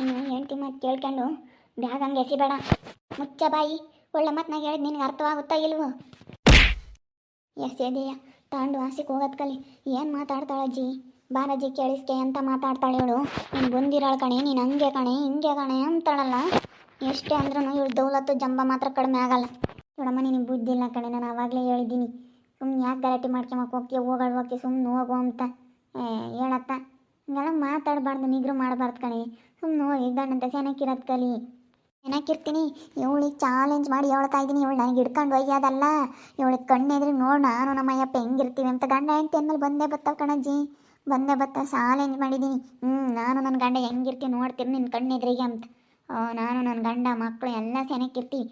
ನೀನು ಹೆಂಡತಿ ಮಾತು ಕೇಳ್ಕೊಂಡು ಬ್ಯಾಗ್ ಹಂಗೆ ಎಸಿಬೇಡ. ಮುಚ್ಚ ಬಾಯಿ. ಒಳ್ಳೆ ಮಾತನಾಗ ಹೇಳಿದ್ ನಿನಗೆ ಅರ್ಥವಾಗುತ್ತಾ ಇಲ್ವೋ? ಎಸೆದೆಯಾ ತಾಂಡು ಆಸೆಗೆ ಹೋಗೋದ್ ಕಲಿ. ಏನು ಮಾತಾಡ್ತಾಳಜ್ಜಿ ಬಾರಜ್ಜಿ ಕೇಳಿಸ್ಕೆ ಅಂತ ಮಾತಾಡ್ತಾಳೆ ಇವಳು. ನೀನು ಬಂದಿರಾಳ ಕಣೆ, ನೀನು ಹಂಗೆ ಕಣೆ, ಹಿಂಗೆ ಕಣೆ ಅಂತಾಳಲ್ಲ. ಎಷ್ಟೇ ಅಂದ್ರೂ ಇವಳು ದೌಲತ್ತು ಜಂಬ ಮಾತ್ರ ಕಡಿಮೆ ಆಗಲ್ಲ. ನೋಡಮ್ಮ, ನಿನಗೆ ಬುದ್ಧಿ ಇಲ್ಲ ಕಣೆ, ನಾನು ಆವಾಗಲೇ ಹೇಳಿದ್ದೀನಿ. ಸುಮ್ಮನೆ ಯಾಕೆ ಗಲಾಟೆ ಮಾಡ್ಕೊಂಬಕ್ಕೆ ಹೋಗ್ತೀಯ? ಹೋಗ್ತೀಯ ಸುಮ್ಮನೆ ಹೋಗು ಅಂತ. ಹೇಳತ್ತ. ಹಿಂಗೆಲ್ಲ ಮಾತಾಡಬಾರ್ದು, ನಿಗ್ರು ಮಾಡಬಾರ್ದು ಕಣೆ. ಸುಮ್ಮನೆ ಹೋಗಿ ಗಂಡಂತ ಸೆನಕ್ಕಿರೋದು ಕಲಿ. ಸೆನಕ್ಕಿರ್ತೀನಿ ಇವಳಿಗೆ ಚಾಲೆಂಜ್ ಮಾಡಿ ಹೇಳ್ತಾ ಇದ್ದೀನಿ. ಇವಳು ನನಗೆ ಹಿಡ್ಕೊಂಡು ಒಯ್ಯೋದಲ್ಲ ಇವಳಿಗೆ ಕಣ್ಣೆದ್ರಿಗೆ ನೋಡಿ ನಾನು ನಮ್ಮ ಅಯ್ಯಪ್ಪ ಹೆಂಗಿರ್ತೀವಿ ಅಂತ. ಗಂಡ ಹೆಂಡ್ತಿ ಅಂದ್ಮೇಲೆ ಬಂದೇ ಬತ್ತವ ಕಣಜ್ಜಿ. ಬಂದೇ ಬತ್ತ ಚಾಲೆಂಜ್ ಮಾಡಿದ್ದೀನಿ ಹ್ಞೂ ನಾನು ನನ್ನ ಗಂಡ ಹೆಂಗಿರ್ತೀನಿ ನೋಡ್ತೀನಿ ನಿನ್ನ ಕಣ್ಣೆದ್ರಿಗೆ ಅಂತ. ನಾನು ನನ್ನ ಗಂಡ ಮಕ್ಕಳು ಎಲ್ಲ ಸೆನಕ್ಕಿರ್ತೀವಿ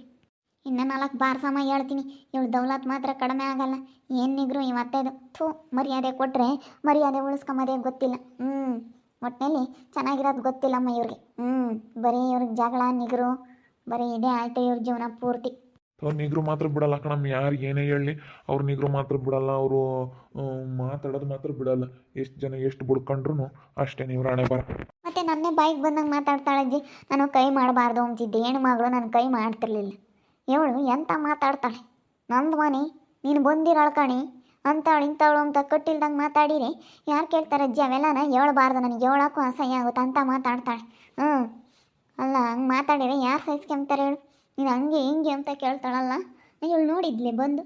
ಇನ್ನು ನಾಲ್ಕು ಬಾರ್ ಸಮ ಹೇಳ್ತೀನಿ. ಇವಳು ದೌಲತ್ ಮಾತ್ರ ಕಡಿಮೆ ಆಗಲ್ಲ. ಏನಿದ್ರು ಇವತ್ತೈದು ಥೂ ಮರ್ಯಾದೆ ಕೊಟ್ಟರೆ ಮರ್ಯಾದೆ ಉಳಿಸ್ಕೊಂಬೋದೇ ಗೊತ್ತಿಲ್ಲ. ಹ್ಞೂ ಒಟ್ಟಿನಲ್ಲಿ ಚೆನ್ನಾಗಿರೋದು ಗೊತ್ತಿಲ್ಲಮ್ಮ ಇವ್ರಿಗೆ. ಹ್ಞೂ ಬರೀ ಇವ್ರಿಗೆ ಜಗಳ ನಿಗ್ರು ಬರೀ ಇದೇ ಆಯ್ತು ಇವ್ರ ಜೀವನ ಪೂರ್ತಿ. ಅವ್ರು ನಿಗ್ರು ಮಾತ್ರ ಬಿಡಲ್ಲ ಕಣಮ್ಮ ಯಾರು ಏನೇ ಹೇಳಲಿ ಅವ್ರು ನಿಗ್ರು ಮಾತ್ರ ಬಿಡಲ್ಲ ಅವರು ಮಾತಾಡೋದು ಮಾತ್ರ ಬಿಡಲ್ಲ. ಎಷ್ಟು ಜನ ಎಷ್ಟು ಬುಡ್ಕೊಂಡ್ರು ಅಷ್ಟೇ ನೀವು ರಾಣೆ ಬರ. ಮತ್ತೆ ನನ್ನೇ ಬಾಯಿಗೆ ಬಂದಂಗೆ ಮಾತಾಡ್ತಾಳಜ್ಜಿ ನಾನು ಕೈ ಮಾಡಬಾರ್ದು ಅಂತಿದ್ದೆ. ಹೆಣ್ಣು ಮಗಳು ನಾನು ಕೈ ಮಾಡ್ತಿರ್ಲಿಲ್ಲ. ಇವಳು ಎಂತ ಮಾತಾಡ್ತಾಳೆ? ನಂದು ಮನೆ, ನೀನು ಬಂದಿರಾಳ್ ಕಣಿ. ಅಂತಾಳು ಇಂಥವಳು ಅಂತ ಕಟ್ಟಿಲ್ದಂಗೆ ಮಾತಾಡಿರಿ ಯಾರು ಕೇಳ್ತಾರೆ? ಅಜ್ಜಿ ಅವೆಲ್ಲನ ಹೇಳಬಾರ್ದು ನನಗೆ, ಹೇಳೋಕ್ಕೂ ಅಸಹ್ಯ ಆಗುತ್ತೆ ಅಂತ ಮಾತಾಡ್ತಾಳೆ. ಹ್ಞೂ ಅಲ್ಲ, ಹಂಗೆ ಮಾತಾಡಿರಿ ಯಾರು ಸಹಿಸ್ಕೊಂತಾರೆ ಹೇಳು? ನೀನು ಹಂಗೆ ಹಿಂಗೆ ಅಂತ ಕೇಳ್ತಾಳಲ್ಲ? ಇವಳು ನೋಡಿದ್ಲೆ ಬಂದು?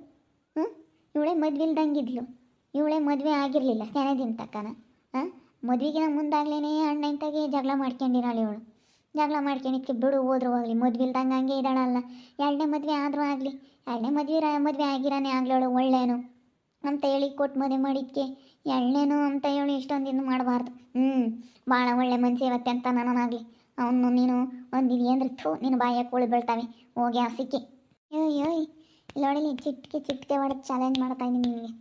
ಹ್ಞೂ ಇವಳೇ ಮದ್ವೆ ಇಲ್ದಂಗಿದ್ಲು. ಇವಳೇ ಮದುವೆ ಆಗಿರಲಿಲ್ಲ ಸೆನೆದಿನ ತಕ್ಕನ. ಹಾಂ? ಮದುವೆಗಿನ ಮುಂದಾಗ್ಲೇ ಅಣ್ಣ ಇಂತಾಗೆ ಜಗಳ ಮಾಡ್ಕೊಂಡಿರಾಳು ಇವಳು. ಜಗಳ ಮಾಡ್ಕೊಳಿಕ್ಕೆ ಬಿಡು, ಹೋದ್ರು ಹೋಗಲಿ. ಮದ್ವೆ ಇಲ್ದಂಗೆ ಹಂಗೆ ಇದ್ದಾಳಲ್ಲ. ಎರಡನೇ ಮದುವೆ ಆದರೂ ಆಗಲಿ. ಎರಡನೇ ಮದುವೆ ಮದುವೆ ಆಗಿರಾನೇ ಆಗ್ಲೋಳು ಒಳ್ಳೇನು ಅಂತ ಹೇಳಿ ಕೊಟ್ಟು ಮದುವೆ ಮಾಡಿದ್ಕೆ ಎಳ್ಳೇನು ಅಂತ ಹೇಳಿ ಇಷ್ಟೊಂದು ಇದು ಮಾಡಬಾರ್ದು. ಹ್ಞೂ ಭಾಳ ಒಳ್ಳೆ ಮನ್ಸು ಇವತ್ತೆ ಅಂತ ನಾನಾಗಲಿ ಅವನು, ನೀನು ಒಂದಿದೆ ಅಂದ್ರೆ ಥೂ ನೀನು ಬಾಯ ಕೋಳಿ ಬೀಳ್ತಾವೆ. ಹೋಗಿ ಆ ಸಿಕ್ಕಿ ಯೋಯ್ ಯೋಯ್ ಇಲ್ಲಿ ಚಿಟ್ಕೆ ಚಿಟ್ಕೆ ಹೊಡೆದು ಚಾಲೆಂಜ್ ಮಾಡ್ತಾ ಇದ್ದೀನಿ ನಿನಗೆ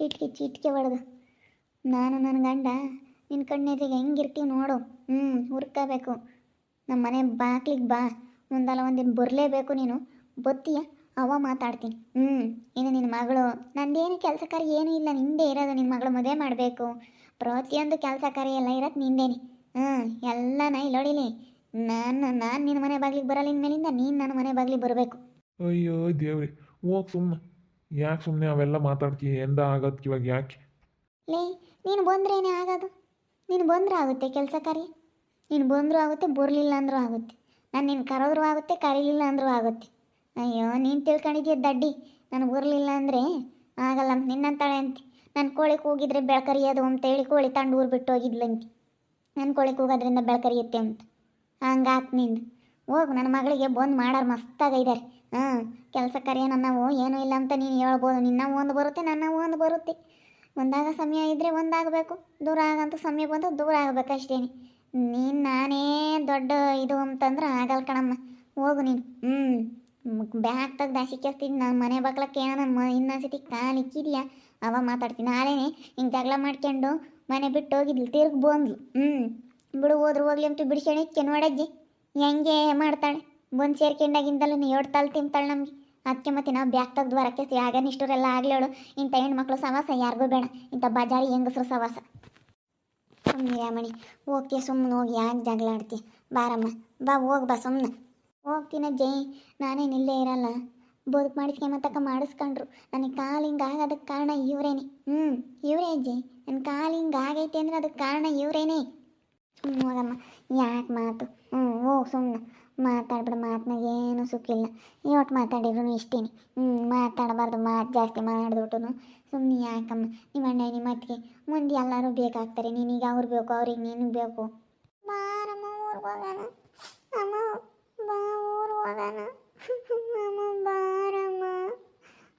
ಚಿಟ್ಕೆ ಚಿಟ್ಕೆ ಹೊಡೆದು ನಾನು ನನ್ನ ಗಂಡ ನಿನ್ನ ಕಣ್ಣೆದಿಗೆ ಹೆಂಗಿರ್ತೀವಿ ನೋಡು ಹ್ಞೂ ಹುರ್ಕೋಬೇಕು ನಮ್ಮ ಮನೆ ಬಾಗ್ಲಿಗೆ ಬಾ. ಒಂದಲ್ಲ ಒಂದಿನ ಬರಲೇಬೇಕು ನೀನು. ಬತ್ತೀಯ? ಅವ ಮಾತಾಡ್ತೀನಿ. ಹ್ಞೂ ಇನ್ನು ನಿನ್ನ ಮಗಳು. ನಂದೇನು ಕೆಲಸ ಕಾರ್ಯ ಏನೂ ಇಲ್ಲ. ನಿಂದೇ ಇರೋದು ನಿನ್ನ ಮಗಳು ಮದುವೆ ಮಾಡಬೇಕು. ಪ್ರತಿಯೊಂದು ಕೆಲಸ ಕಾರ್ಯ ಎಲ್ಲ ಇರೋದು ನಿಂದೇನೆ. ಹ್ಞೂ ಎಲ್ಲ ನಾ ಇಲ್ಲೋಡಿಲಿ ನಾನು ನಾನು ನಿನ್ನ ಮನೆ ಬಾಗ್ಲಿಗೆ ಬರಲ್ಲ ಇನ್ಮೇಲಿಂದ ನೀನು ನನ್ನ ಮನೆ ಬಾಗ್ಲಿಗೆ ಬರಬೇಕು. ಅಯ್ಯೋ ದೇವ್ರಿ. ಹೋಗ್ ಸುಮ್ಮನೆ ಯಾಕೆ ಸುಮ್ಮನೆ ಅವೆಲ್ಲ ಮಾತಾಡ್ತೀಯ? ಎಂದ ಆಗೋದಕ್ಕೆ ಇವಾಗ ಯಾಕೆ? ಲೇ ನೀನು ಬಂದ್ರೇನೆ ಆಗೋದು. ನೀನು ಬಂದ್ರೆ ಆಗುತ್ತೆ ಕೆಲಸ ಕಾರ್ಯ. ನೀನು ಬಂದರೂ ಆಗುತ್ತೆ, ಬರಲಿಲ್ಲ ಅಂದರೂ ಆಗುತ್ತೆ. ನಾನು ನೀನು ಕರೆದ್ರೂ ಆಗುತ್ತೆ, ಕರೀಲಿಲ್ಲ ಅಂದರೂ ಆಗುತ್ತೆ. ಅಯ್ಯೋ, ನೀನು ತಿಳ್ಕೊಂಡಿದ್ಯಾ ದಡ್ಡಿ? ನನಗೆ ಬರಲಿಲ್ಲ ಅಂದರೆ ಆಗಲ್ಲ ನಿನ್ನಂತಾಳೆ ಅಂತ. ನನ್ನ ಕೋಳಿ ಕೂಗಿದ್ರೆ ಬೆಳಕರಿಯೋದು ಅಂತೇಳಿ ಕೋಳಿ ತಂಡು ಊರು ಬಿಟ್ಟು ಹೋಗಿದ್ಲಂತೆ ನನ್ನ ಕೋಳಿ ಕೂಗೋದ್ರಿಂದ ಬೆಳಕರಿಯುತ್ತೆ ಅಂತ. ಹಂಗಾತ್ ನಿಂದು. ಹೋಗು, ನನ್ನ ಮಗಳಿಗೆ ಬಂದು ಮಾಡೋರು ಮಸ್ತಾಗೈದಾರೆ ಹಾಂ, ಕೆಲಸ ಕರೆಯ ಓ ಏನೂ ಇಲ್ಲ ಅಂತ ನೀನು ಹೇಳ್ಬೋದು. ನಿನ್ನ ಒಂದು ಬರುತ್ತೆ ನನ್ನ ಒಂದು ಬರುತ್ತೆ. ಒಂದಾಗ ಸಮಯ ಇದ್ದರೆ ಒಂದಾಗಬೇಕು. ದೂರ ಆಗಂತ ಸಮಯ ಬಂದು ದೂರ ಆಗಬೇಕು ಅಷ್ಟೇ ನೀನು ನಾನೇ ದೊಡ್ಡ ಇದು ಅಂತಂದ್ರೆ ಆಗಲ್ಲ ಕಣಮ್ಮ. ಹೋಗು ನೀನು. ಹ್ಞೂ ಬ್ಯಾಗ್ ತೆಗ್ದು ಕೇಳ್ತೀನಿ ನಾನು ಮನೆ ಬಾಗ್ಲಕ್ಕೆ ಏನೋ ಮ ಇನ್ನೊಂದ್ಸತಿ ಕಾಲು ಇಕ್ಕಿದ್ಯಾ? ಅವ ಮಾತಾಡ್ತೀನಿ. ನಾಳೆನೇ ಹಿಂಗೆ ಜಗಳ ಮಾಡ್ಕೊಂಡು ಮನೆ ಬಿಟ್ಟು ಹೋಗಿದ್ಲು. ತಿರ್ಗಿ ಬಂದ್ಲು. ಹ್ಞೂ ಬಿಡು, ಹೋದ್ರು ಹೋಗ್ಲಿ ಅಂತ ಬಿಡಿಸ್ಕೊಂಡು ನೋಡಜ್ಜಿ ಹೆಂಗೆ ಮಾಡ್ತಾಳೆ? ಬಂದು ಸೇರ್ಕೊಂಡಾಗಿಂದಲೂ ನೀ ತಾಳು ತಿಂತಾಳೆ ನಮಗೆ. ಅದಕ್ಕೆ ಮತ್ತೆ ನಾವು ಬ್ಯಾಗ್ ತೆಗ್ದು ಬರೋಕ್ಕೆ ಆಗ ಇಷ್ಟರೆಲ್ಲ ಆಗ್ಲೇಳು ಇಂಥ ಹೆಣ್ಮಕ್ಳು ಸವಾಸ ಯಾರಿಗೂ ಬೇಡ. ಇಂಥ ಬಜಾರಿ ಹೆಂಗಸ್ರು ಸವಾಸ. ಸುಮ್ಮನೆ ಮಣಿ ಹೋಗ್ತೀಯ ಸುಮ್ಮನೆ ಹೋಗಿ ಯಾಕೆ ಜಗಳ ಆಡ್ತಿ? ಬಾರಮ್ಮ, ಬಾ, ಹೋಗಿ ಬಾ ಸುಮ್ಮನೆ ಹೋಗ್ತೀನ ಜೈ, ನಾನೇನು ಇಲ್ಲೇ ಇರಲ್ಲ. ಬದುಕು ಮಾಡಿಸ್ಕೊಂಬತ್ತಕ್ಕ ಮಾಡಿಸ್ಕೊಂಡ್ರು. ನನಗೆ ಕಾಲು ಹಿಂಗಾಗೋದಕ್ಕೆ ಕಾರಣ ಇವರೇನೆ. ಹ್ಞೂ ಇವರೇ ಅಜ್ಜಿ ನನ್ನ ಕಾಲು ಹಿಂಗಾಗೈತೆ ಅಂದ್ರೆ ಅದಕ್ಕೆ ಕಾರಣ ಇವರೇನೆ. ಸುಮ್ಮನೆ ಹೋಗಮ್ಮ, ಯಾಕೆ ಮಾತು? ಹ್ಞೂ ಹೋಗಿ ಸುಮ್ಮನೆ ಮಾತಾಡ್ಬಿಡು, ಮಾತನಾಗ ಏನೂ ಸುಖಿಲ್ಲ ಒಟ್ಟು ಮಾತಾಡಿದ್ರು ಇಷ್ಟೇನೆ. ಹ್ಞೂ ಮಾತಾಡಬಾರ್ದು, ಮಾತು ಜಾಸ್ತಿ ಮಾಡಿದ್ಬಿಟ್ಟು ಸುಮ್ಮನೆ ಯಾಕಮ್ಮ? ನಿಮ್ಮ ಅಣ್ಣ, ನಿಮ್ಮ ಅತ್ತಿಗೆ ಮುಂದೆ ಎಲ್ಲರೂ ಬೇಕಾಗ್ತಾರೆ. ನಿನಗೆ ಅವ್ರು ಬೇಕು, ಅವ್ರಿಗೆ ನೀನು ಬೇಕು. ಬಾರಮ್ಮ ಊರಿಗೆ ಹೋಗೋಣ. ಅಮ್ಮ, ಬಾ ಊರಿಗೆ ಹೋಗೋಣ. ಅಮ್ಮ ಬಾರಮ್ಮ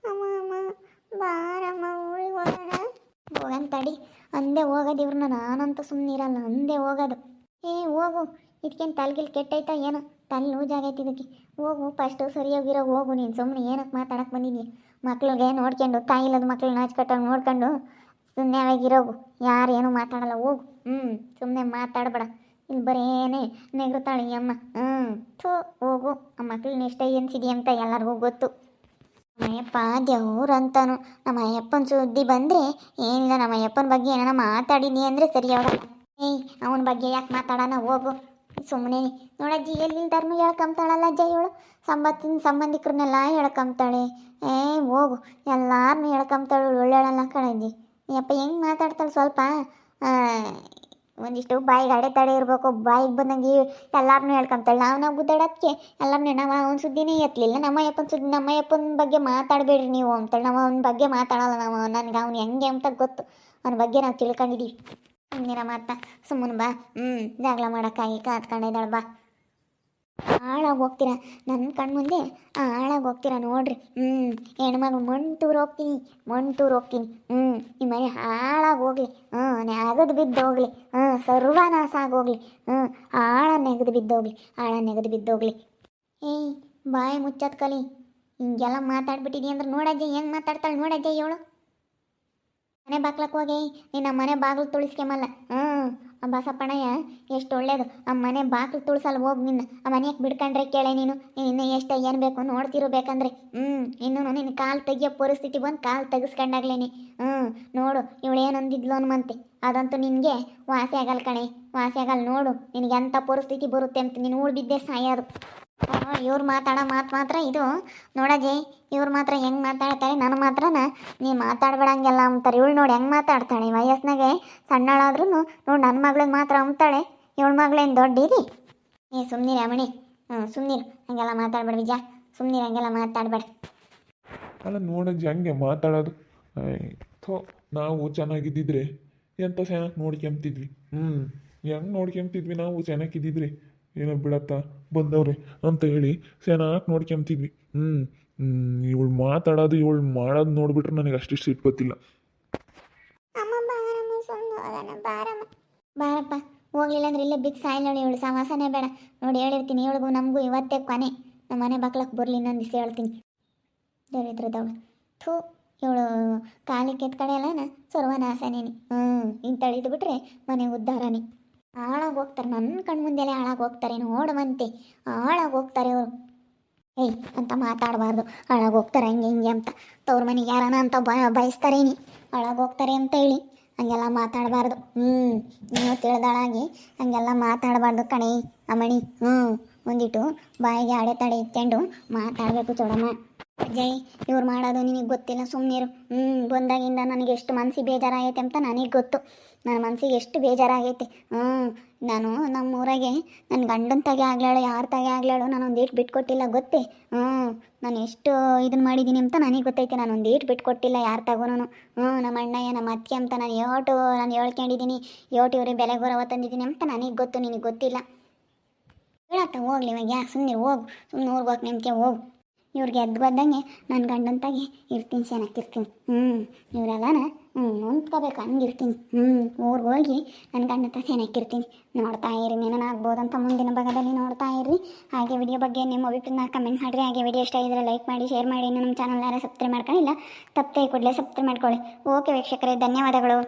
ಅಮ್ಮ ಅಮ್ಮ ಬಾರಮ್ಮ ಊರಿಗೆ ಹೋಗೋಣ. ಹೋಗಂತಡಿ ತಡಿ. ಅಂದೇ ಹೋಗೋದು ಇವ್ರನ್ನ ನಾನಂತೂ ಸುಮ್ಮನೆ ಇರಲ್ಲ. ಅಂದೇ ಹೋಗೋದು. ಏ, ಹೋಗು. ಇದಕ್ಕೇನು ತಲೆಗಿಲ್ ಕೆಟ್ಟೈತಾ ಏನೋ? ತಲೆ ಲೂಸ್ ಆಗೈತೆ ಇದಕ್ಕೆ. ಹೋಗು ಫಸ್ಟು ಸರಿಯಾಗಿರೋ ಹೋಗು ನೀನು ಸುಮ್ಮನೆ ಏನಕ್ಕೆ ಮಾತಾಡಕ್ಕೆ ಬಂದಿದ್ಯಾ ಮಕ್ಳಿಗೆ ನೋಡ್ಕೊಂಡು, ತಾಯಿ ಇಲ್ಲದ ಮಕ್ಳನ್ನ ನಾಚ್ಕಟ್ಟಂಗೆ ನೋಡ್ಕೊಂಡು ಸುಮ್ಮನೆವಾಗಿರೋಗು ಯಾರು ಏನೂ ಮಾತಾಡಲ್ಲ, ಹೋಗು. ಹ್ಞೂ ಸುಮ್ಮನೆ ಮಾತಾಡಬೇಡ. ಇಲ್ಲಿ ಬರೇನೆ ನೆಗರುತ್ತಾಳೆ ಅಮ್ಮ. ಹ್ಞೂ ಥೂ, ಹೋಗು. ಆ ಮಕ್ಳನ್ನ ಎಷ್ಟೇ ಎನ್ಸಿದೆಯಾ ಅಂತ ಎಲ್ಲರಿಗೂ ಗೊತ್ತು. ನಮ್ಮಯ್ಯಪ್ಪ ದೇವ್ರಂತಾನು. ನಮ್ಮ ಅಯ್ಯಪ್ಪನ ಸುದ್ದಿ ಬಂದರೆ ಏನಿಲ್ಲ ನಮ್ಮ ಅಯ್ಯಪ್ಪನ ಬಗ್ಗೆ ಏನಾರ ಮಾತಾಡಿದ್ನಿ ಅಂದರೆ ಸರಿ ಹೋಗಲ್ಲ ಏಯ್, ಅವನ ಬಗ್ಗೆ ಯಾಕೆ ಮಾತಾಡೋಣ ಹೋಗು. ಸುಮ್ಮನೆ ನೋಡಜ್ಜಿ ಎಲ್ಲಿಲ್ದಾರ್ನು ಹೇಳ್ಕೊಂತಾಳಲ್ಲ ಅಜ್ಜ ಇವಳು. ಸಂಬತ್ತಿನ ಸಂಬಂಧಿಕರನ್ನೆಲ್ಲ ಹೇಳ್ಕೊಂತಾಳೆ ಏ, ಹೋಗು. ಎಲ್ಲಾರನ್ನೂ ಹೇಳ್ಕೊಂತಾಳು ಒಳ್ಳೆಯಳಲ್ಲ ಕಣಜ್ಜಿ ಯಪ್ಪ ಹೆಂಗೆ ಮಾತಾಡ್ತಾಳೆ ಸ್ವಲ್ಪ? ಒಂದಿಷ್ಟು ಬಾಯಿಗೆ ಅಡೆತಡೆ ಇರಬೇಕು. ಬಾಯಿಗೆ ಬಂದಂಗೆ ಎಲ್ಲಾರನ್ನೂ ಹೇಳ್ಕೊಂತಾಳೆ ನಾವು ನಾವು ಗುದ್ದಾಡೋದಕ್ಕೆ ಎಲ್ಲರನ್ನೂ ನಾವು ಅವ್ನ ಸುದ್ದಿನೇ ಎತ್ತಲಿಲ್ಲ ನಮ್ಮ ಯಪ್ಪನ ಸುದ್ದಿ, ನಮ್ಮ ಯಪ್ಪನ ಬಗ್ಗೆ ಮಾತಾಡಬೇಡ್ರಿ ನೀವು ಅಂತೇಳಿ ನಾವು ಅವನ ಬಗ್ಗೆ ಮಾತಾಡಲ್ಲ. ನಾವು ನನಗೆ ಅವ್ನು ಹೆಂಗೆ ಅಂತ ಗೊತ್ತು. ಅವನ ಬಗ್ಗೆ ನಾವು ತಿಳ್ಕೊಂಡಿದ್ದೀವಿ ಸುಮ್ಮನಿರ ಮಾತ ಸುಮ್ಮನೆ ಬಾ. ಹ್ಞೂ ಜಗಳ ಮಾಡೋಕ್ಕಾಗಿ ಕಾತ್ಕೊಂಡಿದ್ದಾಳೆ ಬಾ. ಹಾಳಾಗಿ ಹೋಗ್ತೀರಾ? ನನ್ನ ಕಣ್ಮುಂದೆ ಹಾಳಾಗಿ ಹೋಗ್ತೀರಾ ನೋಡ್ರಿ. ಹ್ಞೂ ಹೆಣ್ಮಗಳು ಮಂಟೂರು ಹೋಗ್ತೀನಿ ಮಂಟೂರು ಹೋಗ್ತೀನಿ. ಹ್ಞೂ ನಿಮ್ಮ ಮನೆ ಹಾಳಾಗಿ ಹೋಗ್ಲಿ. ಹ್ಞೂ ನೆಗದು ಬಿದ್ದು ಹೋಗ್ಲಿ. ಹ್ಞೂ ಸರ್ವನಾಶ ಆಗೋಗ್ಲಿ ಹ್ಞೂ ಆಳ ನೆಗದು ಬಿದ್ದೋಗ್ಲಿ ಆಳ ನೆಗದು ಬಿದ್ದೋಗ್ಲಿ ಏಯ್, ಬಾಯಿ ಮುಚ್ಚತ್ ಕಲಿ. ಹಿಂಗೆಲ್ಲ ಮಾತಾಡ್ಬಿಟ್ಟಿದಿ ಅಂದ್ರೆ ನೋಡಜ್ಜೆ, ಹೆಂಗೆ ಮಾತಾಡ್ತಾಳೆ ನೋಡಜ್ಜೆ ಇವಳು? ಮನೆ ಬಾಗ್ಲಕ್ಕೆ ಹೋಗಿ ನೀನು ಆ ಮನೆ ಬಾಗ್ಲು ತುಳಿಸ್ಕೆಮಲ್ಲ ಹ್ಞೂ, ಆ ಬಸಪ್ಪಣ್ಣಯ್ಯ ಎಷ್ಟು ಒಳ್ಳೇದು. ಆ ಮನೆ ಬಾಗ್ಲು ತುಳ್ಸಲ್ಲ ಹೋಗಿ ನಿನ್ನ, ಆ ಮನೆಗೆ ಬಿಡ್ಕೊಂಡ್ರೆ ಕೇಳೆ ನೀನು. ನೀನು ಇನ್ನೂ ಎಷ್ಟು ಏನು ಬೇಕು ನೋಡ್ತಿರ್ಬೇಕಂದ್ರೆ. ಹ್ಞೂ, ಇನ್ನೂ ನಿನ್ನ ಕಾಲು ತೆಗಿಯೋ ಪರಿಸ್ಥಿತಿ ಬಂದು ಕಾಲು ತೆಗಿಸ್ಕೊಂಡಾಗ್ಲೇನಿ ಹ್ಞೂ, ನೋಡು, ಇವಳು ಏನು ಅಂದಿದ್ಲು ಅನ್ಮಂತೆ ಅದಂತೂ ನಿನಗೆ ವಾಸಿ ಆಗಲ್ಲ ಕಣೆ. ವಾಸಿ ಆಗಲ್ಲ ನೋಡು, ನಿನಗೆ ಎಂಥ ಪರಿಸ್ಥಿತಿ ಬರುತ್ತೆ ಅಂತ. ನೀನು ಉಳ್ಬಿದ್ದೆ ಸಾಯೋದು. ಇವ್ರು ಮಾತಾಡೋ ಮಾತು ಮಾತ್ರ ಇದು. ನೋಡಜೆ, ಇವ್ರು ಮಾತ್ರ ಹೆಂಗೆ ಮಾತಾಡ್ತಾರೆ? ನಾನು ಮಾತ್ರನ? ನೀ ಮಾತಾಡ್ಬೇಡಂಗೆಲ್ಲ ಅಂತಾರೆ ಇವಳು ನೋಡಿ ಹೆಂಗೆ ಮಾತಾಡ್ತಾಳೆ? ವಯಸ್ಸಿನಾಗೆ ಸಣ್ಣಳಾದ್ರೂ ನೋಡಿ ನನ್ನ ಮಗಳಿಗೆ ಮಾತ್ರ ಅಂತಾಳೆ ಇವಳ ಮಗಳೇನು ದೊಡ್ಡಿರಿ? ಏ ಸುಮ್ಮನಿರಿ ಅಮಣಿ ಹ್ಞೂ ಸುಮ್ಮನಿರು ಹಂಗೆಲ್ಲ ಮಾತಾಡ್ಬೇಡ ವಿಜಯ. ಸುಮ್ಮನಿರು ಹಂಗೆಲ್ಲ ಮಾತಾಡ್ಬೇಡ. ಅಲ್ಲ ನೋಡಜ್ಜಿ ಹಂಗೆ ಮಾತಾಡೋದು. ಥೋ, ನಾವು ಚೆನ್ನಾಗಿದ್ದಿದ್ರೆ ಎಂಥ ಚೆನ್ನಾಗಿ ನೋಡ್ಕೊಂತಿದ್ವಿ ಹ್ಞೂ ಹೆಂಗೆ ನೋಡ್ಕೊಂತಿದ್ವಿ ನಾವು ಚೆನ್ನಾಗಿದ್ದಿದ್ರಿ? ಏನೋ ಬಿಡತ್ತ ಬಂದವ್ರೆ ಅಂತ ಹೇಳಿ ಚೆನ್ನಾಗಿ ನೋಡ್ಕೊಂತಿದ್ವಿ ಹ್ಞೂ ಇವಳು ಮಾತಾಡೋದು, ಇವಳು ಮಾಡೋದು ನೋಡ್ಬಿಟ್ರೆ ನನಗೆ ಅಷ್ಟಿಷ್ಟು ಸಿಟ್ಟು ಗೊತ್ತಿಲ್ಲ. ಬಾರಪ್ಪ, ಹೋಗ್ಲಿಲ್ಲ ಅಂದ್ರೆ ಇಲ್ಲೇ ಬಿದ್ದು ನೋಡಿ ಇವಳು ಸಮಾಸನೇ ಬೇಡ. ನೋಡಿ ಹೇಳಿರ್ತೀನಿ, ಇವಳಿಗೂ ನಮಗೂ ಇವತ್ತೇ ಕೊನೆ. ನಮ್ಮ ಮನೆ ಬಾಕ್ಲಕ್ಕೆ ಬರಲಿ, ಇನ್ನೊಂದು ದಿವಸ ಹೇಳ್ತೀನಿ. ದರಿದ್ರದವಳು. ಥೂ, ಇವಳು ಕಾಲಿಗೆ ಕೆತ್ಕಡೆ ಅಲ್ಲ ಸರ್ವನಾಸನೇನಿ ಹ್ಞೂ ಹಿಂಗೆ ತಳಿದು ಬಿಟ್ರೆ ಮನೆ ಉದ್ಧಾರನೇ ಹಾಳಾಗಿ ಹೋಗ್ತಾರೆ. ನನ್ನ ಕಣ್ಮುಂದೆಲೆ ಹಾಳಾಗಿ ಹೋಗ್ತಾರೆ. ನೋಡುವಂತೆ ಹಾಳಾಗಿ ಹೋಗ್ತಾರೆ ಅವರು. ಏಯ್, ಅಂತ ಮಾತಾಡಬಾರ್ದು. ಹಾಳಾಗಿ ಹೋಗ್ತಾರೆ ಹಂಗೆ ಹಿಂಗೆ ಅಂತ. ತವ್ರ ಮನೆಗೆ ಯಾರನ ಅಂತ ಬ ಬಯಸ್ತಾರೇನಿ ಹಾಳಾಗಿ ಹೋಗ್ತಾರೆ ಅಂತ ಹೇಳಿ. ಹಂಗೆಲ್ಲ ಮಾತಾಡಬಾರ್ದು. ಹ್ಞೂ ನೀವು ತಿಳಿದಾಳಾಗಿ ಹಂಗೆಲ್ಲ ಮಾತಾಡಬಾರ್ದು ಕಣೆ ಅಮಣಿ ಹ್ಞೂ ಒಂದಿಟ್ಟು ಬಾಯಿಗೆ ಅಡೆತಡೆ ಇಟ್ಕೊಂಡು ಮಾತಾಡಬೇಕು ಚೌಡಮ್ಮ ಜೈ ಇವ್ರು ಮಾಡೋದು ನಿನಗೆ ಗೊತ್ತಿಲ್ಲ ಸುಮ್ಮನಿರು ಹ್ಞೂ ಬಂದಾಗಿಂದ ನನಗೆ ಎಷ್ಟು ಮನಸ್ಸಿಗೆ ಬೇಜಾರಾಗೈತೆ ಅಂತ ನನಗೆ ಗೊತ್ತು. ನನ್ನ ಮನಸ್ಸಿಗೆ ಎಷ್ಟು ಬೇಜಾರಾಗೈತೆ. ಹ್ಞೂ ನಾನು ನಮ್ಮ ಊರಾಗೆ ನನ್ನ ಗಂಡನ ತಗೆ ಆಗ್ಲಾಳು, ಯಾರ ತಗೆ ಆಗ್ಲಾಳು ಒಂದು ಏಟು ಬಿಟ್ಕೊಟ್ಟಿಲ್ಲ ಗೊತ್ತೇ? ಹ್ಞೂ ನಾನು ಎಷ್ಟು ಇದನ್ನು ಮಾಡಿದ್ದೀನಿ ಅಂತ ನನಗೆ ಗೊತ್ತೈತೆ. ನಾನು ಒಂದು ಏಟು ಬಿಟ್ಕೊಟ್ಟಿಲ್ಲ ಯಾರು ತಗೋನು ಹ್ಞೂ ನಮ್ಮ ಅಣ್ಣಯ್ಯ, ನಮ್ಮ ಅತ್ತೆ ಅಂತ ನಾನು ಯೋಟು ನಾನು ಹೇಳ್ಕೊಂಡಿದ್ದೀನಿ ಯೋಟು ಇವ್ರಿಗೆ ಬೆಲೆ ಗೌರವ ತಂದಿದ್ದೀನಿ ಅಂತ ನನಗೆ ಗೊತ್ತು, ನಿನಗೆ ಗೊತ್ತಿಲ್ಲ. ಹೇಳತ್ತ ಹೋಗ್ಲಿ ಇವಾಗ ಯಾಕೆ ಸುಮ್ಮನೆ ಹೋಗು. ಸುಮ್ಮನೆ ಊರಿಗೆ ಹೋಗಿ ನೆಮ್ಕೆ ಹೋಗು. ಇವ್ರಿಗೆ ಎದ್ದು ಬಂದಂಗೆ ನನ್ನ ಗಂಡಂತಾಗಿ ಇರ್ತೀನಿ ಚೆನ್ನಾಗಿರ್ತೀನಿ ಹ್ಞೂ ಇವರೆಲ್ಲನ ಹ್ಞೂ ಹೊಂದ್ಕೋಬೇಕು, ಹಂಗಿರ್ತೀನಿ. ಹ್ಞೂ ಊರಿಗೆ ಹೋಗಿ ನನ್ನ ಗಂಡಂತ ಚೆನ್ನಾಗಿರ್ತೀನಿ ನೋಡ್ತಾ ಇರಿ ಆಗ್ಬೋದಂತ ಮುಂದಿನ ಭಾಗದಲ್ಲಿ ನೋಡ್ತಾ ಇರಿ. ಹಾಗೆ ವಿಡಿಯೋ ಬಗ್ಗೆ ನಿಮ್ಮ ಅಭಿಪ್ರಾಯ ಕಮೆಂಟ್ ಮಾಡಿರಿ. ಹಾಗೆ ವಿಡಿಯೋ ಇಷ್ಟ ಇದ್ದರೆ ಲೈಕ್ ಮಾಡಿ ಶೇರ್ ಮಾಡಿ. ಇನ್ನು ನಮ್ಮ ಚಾನಲ್ ಯಾರು ಸಬ್ಸ್ಕ್ರೈಬ್ ಮಾಡ್ಕೊಂಡಿಲ್ಲ ತಪ್ಪೇ ಕೂಡಲೇ ಸಬ್ಸ್ಕ್ರೈಬ್ ಮಾಡ್ಕೊಳ್ಳಿ. ಓಕೆ ವೀಕ್ಷಕರೇ, ಧನ್ಯವಾದಗಳು.